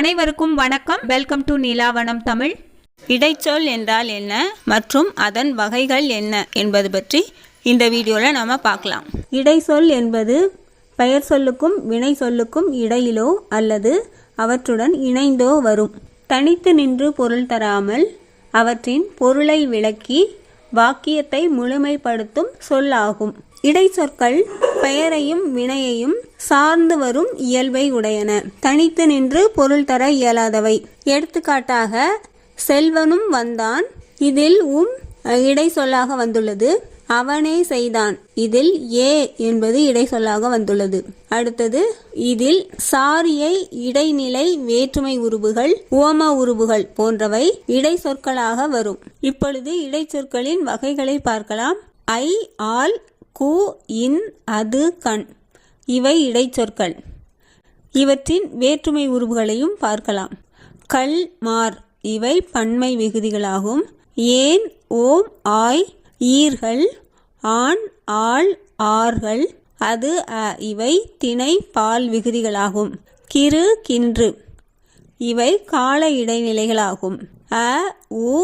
அனைவருக்கும் வணக்கம். Welcome to Neelavanam Tamil. இடைச்சொல் என்றால் என்ன மற்றும் அதன் வகைகள் என்ன என்பது பற்றி இந்த வீடியோவில் நாம் பார்க்கலாம். இடைச்சொல் என்பது பெயர் சொல்லுக்கும் வினை சொல்லுக்கும் இடையிலோ அல்லது அவற்றுடன் இணைந்தோ வரும். தனித்து நின்று பொருள் தராமல் அவற்றின் பொருளை விளக்கி வாக்கியத்தை முழுமைப்படுத்தும் சொல்லாகும். இடைச்சொற்கள் பெயரையும் வினையையும் சார்ந்து வரும் இயல்பை உடையன. தனித்து நின்று பொருள் தர இயலாதவை. எடுத்துக்காட்டாக செல்வனும் வந்தான். இதில் உம் இடை சொல்லாக வந்துள்ளது. அவனே செய்தான். இதில் ஏ என்பது இடை சொல்லாக வந்துள்ளது. அடுத்தது இதில் சாரியை இடைநிலை வேற்றுமை உருபுகள் ஓம உருபுகள் போன்றவை இடை சொற்களாக வரும். இப்பொழுது இடைச்சொற்களின் வகைகளை பார்க்கலாம். ஐ ஆல் கு இன் அது கண். இவை இடைச்சொற்கள் இவற்றின் வேற்றுமை உருவுகளையும் பார்க்கலாம். கல் மார். இவை பன்மை விகுதிகளாகும். ஏன் ஓம் ஆய் ஈர்கள். ஆண் ஆள் ஆர்கள். அது அ. இவை திணை பால் விகுதிகளாகும். கிறு கின்று. இவை கால இடைநிலைகளாகும். அ உ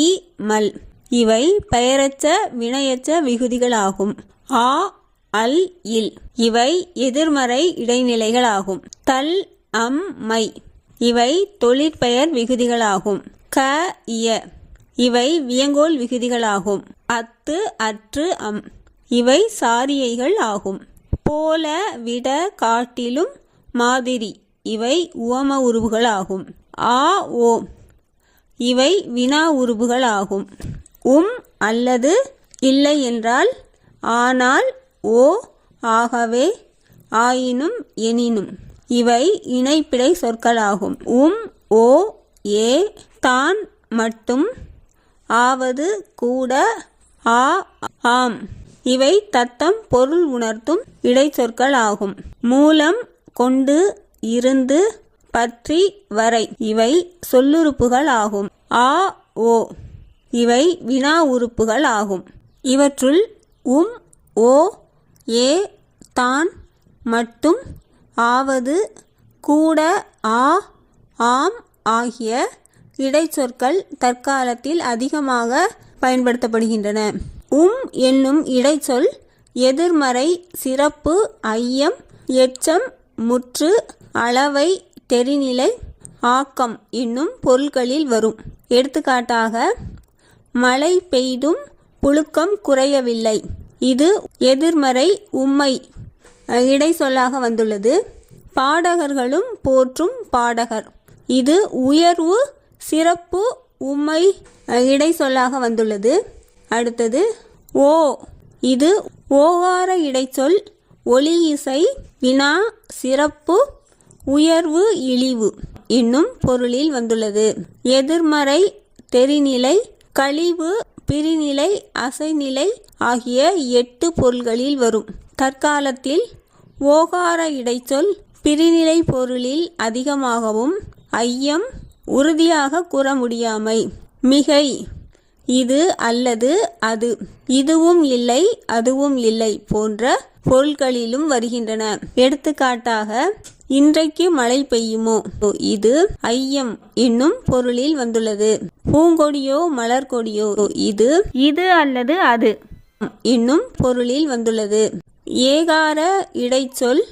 இ மல். இவை பெயரச்ச வினையச்ச விகுதிகளாகும். ஆ அல் இல். இவை எதிர்மறை இடைநிலைகளாகும். தல் அம் மை. இவை தொழிற்பெயர் விகுதிகளாகும். க இய. இவை வியங்கோல் விகுதிகளாகும். அத்து அற்று அம். இவை சாரியைகள் ஆகும். போல விட காட்டிலும் மாதிரி. இவை உவம உருவுகளாகும் ஆ ஓ. இவை வினா உருவுகளாகும் உம் அல்லது இல்லை என்றால் ஆனால் ஓ ஆகவே ஆயினும் எனினும். இவை இணைப்பிடை சொற்களாகும். உம் ஓ ஏ தான் மட்டும் ஆவது கூட ஆ ஆம். இவை தத்தம் பொருள் உணர்த்தும் இடைச்சொற்கள் ஆகும் மூலம் கொண்டு இருந்து பற்றி வரை. இவை சொல்லுறுப்புகள் ஆகும் ஆ ஓ. இவை வினா உறுப்புகள் ஆகும். இவற்றுள் உம் ஓ ஏ தான் மட்டும் ஆவது கூட ஆ ஆம் ஆகிய இடைச்சொற்கள் தற்காலத்தில் அதிகமாக பயன்படுத்தப்படுகின்றன. உம் என்னும் இடைச்சொல் எதிர்மறை சிறப்பு ஐயம் எச்சம் முற்று அளவை தெரிநிலை ஆக்கம் என்னும் பொருள்களில் வரும். எடுத்துக்காட்டாக மழை பெய்தும் புழுக்கம் குறையவில்லை. இது எதிர்மறை உம்மை. இடை சொல்லாக வந்துள்ளது. பாடகர்களும் போற்றும் பாடகர். இது உயர்வு சிறப்பு உம்மை இடை சொல்லாக வந்துள்ளது. அடுத்தது ஓ. இது ஓகார இடைச்சொல் ஒளி இசை வினா சிறப்பு உயர்வு இழிவு. என்னும் பொருளில் வந்துள்ளது. எதிர்மறை தெரிநிலை கழிவு பிரிநிலை அசைநிலை ஆகிய எட்டு பொருள்களில் வரும். தற்காலத்தில் ஓகார இடைச்சொல் பிரிநிலை பொருளில் அதிகமாகவும் ஐயம் உறுதியாக கூற முடியாமை மிகை இது அல்லது அது. இதுவும் இல்லை அதுவும் இல்லை போன்ற பொருள்களிலும் வருகின்றன. எடுத்துக்காட்டாக இன்றைக்கு மழை பெய்யுமோ? இது ஐயம் என்னும் பொருளில் வந்துள்ளது. பூங்கொடியோ மலர் கொடியோ இது இது அல்லது அது என்னும் பொருளில் வந்துள்ளது. ஏகார இடைச்சொல்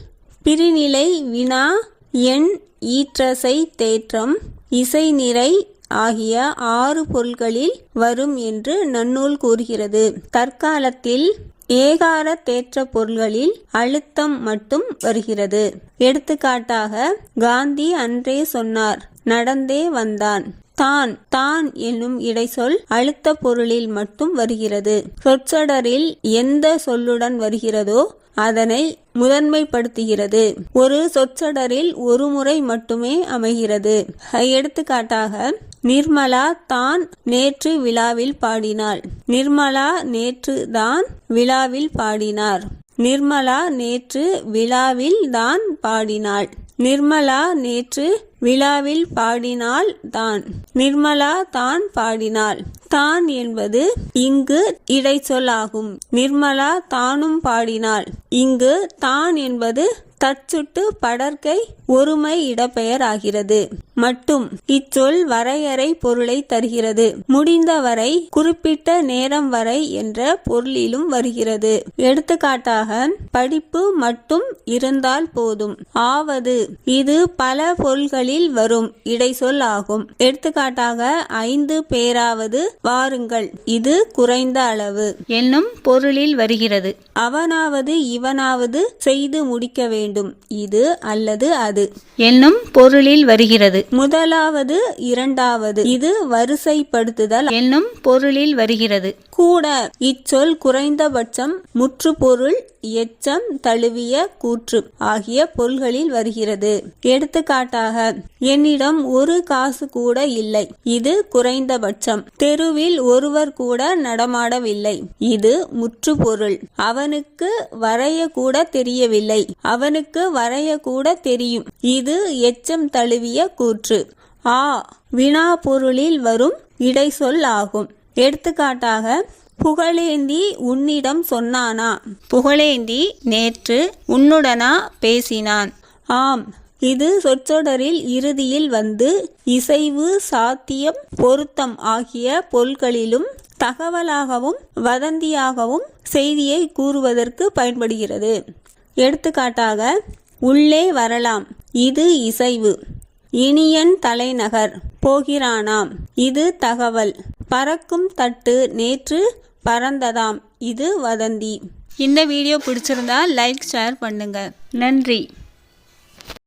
பிரிநிலை வினா எண் ஈற்றசை தேற்றம் இசை நிறை ஆகிய ஆறு பொருள்களில் வரும் என்று நன்னூல் கூறுகிறது. தற்காலத்தில் ஏகார தேற்ற பொருள்களில் அழுத்தம் மட்டும் வருகிறது. எடுத்துக்காட்டாக காந்தி அன்றே சொன்னார் நடந்தே வந்தான். தான் தான் என்னும் இடைச்சொல் அழுத்த பொருளில் மட்டும் வருகிறது. சொற்சொடரில் எந்த சொல்லுடன் வருகிறதோ அதனை முதன்மைப்படுத்துகிறது. ஒரு சொற்சொடரில் ஒரு முறை மட்டுமே அமைகிறது. எடுத்துக்காட்டாக நிர்மலா தான் நேற்று விழாவில் பாடினாள். நிர்மலா நேற்று தான் விழாவில் பாடினார். நிர்மலா நேற்று விழாவில் தான் பாடினாள். நிர்மலா நேற்று விழாவில் பாடினாள் தான். நிர்மலா தான் பாடினாள். தான் என்பது இங்கு இடைச்சொல்லாகும். நிர்மலா தானும் பாடினாள். இங்கு தான் என்பது தச்சுட்டு படர்க்கை ஒருமை இடப்பெயர் ஆகிறது மட்டும். இச்சொல் வரையறை பொருளை தருகிறது. முடிந்தவரை குறிப்பிட்ட நேரம் வரை என்ற பொருளிலும் வருகிறது. எடுத்துக்காட்டாக படிப்பு மட்டும் இருந்தால் போதும். ஆவது இது பல பொருள்களில் வரும் இடைச்சொல் ஆகும். எடுத்துக்காட்டாக ஐந்து பேராவது வாருங்கள். இது குறைந்த அளவு. என்னும் பொருளில் வருகிறது. அவனாவது இவனாவது செய்து முடிக்க வேண்டும். இது அல்லது அது. என்னும் பொருளில் வருகிறது. முதலாவது இரண்டாவது. இது வரிசைப்படுத்துதல். என்னும் பொருளில் வருகிறது. கூட. இச்சொல் குறைந்தபட்சம் முற்றுப்பொருள் எச்சம் தழுவிய கூற்று ஆகிய பொருள்களில் வருகிறது. எடுத்துக்காட்டாக என்னிடம் ஒரு காசு கூட இல்லை. இது குறைந்தபட்சம். தெருவில் ஒருவர் கூட நடமாடவில்லை. இது முற்றுப்பொருள். அவனுக்கு வரைய கூட தெரியவில்லை. அவனுக்கு வரைய கூட தெரியும். இது எச்சம் தழுவிய கூற்று. ஆ வினா பொருளில் வரும் இடைச்சொல் ஆகும். எடுத்துக்காட்டாக புகழேந்தி உன்னிடம் சொன்னானா? புகழேந்தி நேற்று உன்னுடனா பேசினான். ஆம் இது சொற்றொடரில் இறுதியில் வந்து இசைவு சாத்தியம் பொருத்தம் ஆகிய பொருள்களிலும் தகவலாகவும் வதந்தியாகவும் செய்தியை கூறுவதற்கு பயன்படுகிறது. எடுத்துக்காட்டாக உள்ளே வரலாம். இது இசைவு. இனியன் தலைநகர் போகிறானாம். இது தகவல். பறக்கும் தட்டு நேற்று பறந்ததாம். இது வதந்தி. இந்த வீடியோ பிடிச்சிருந்தா லைக் ஷேர் பண்ணுங்க. நன்றி.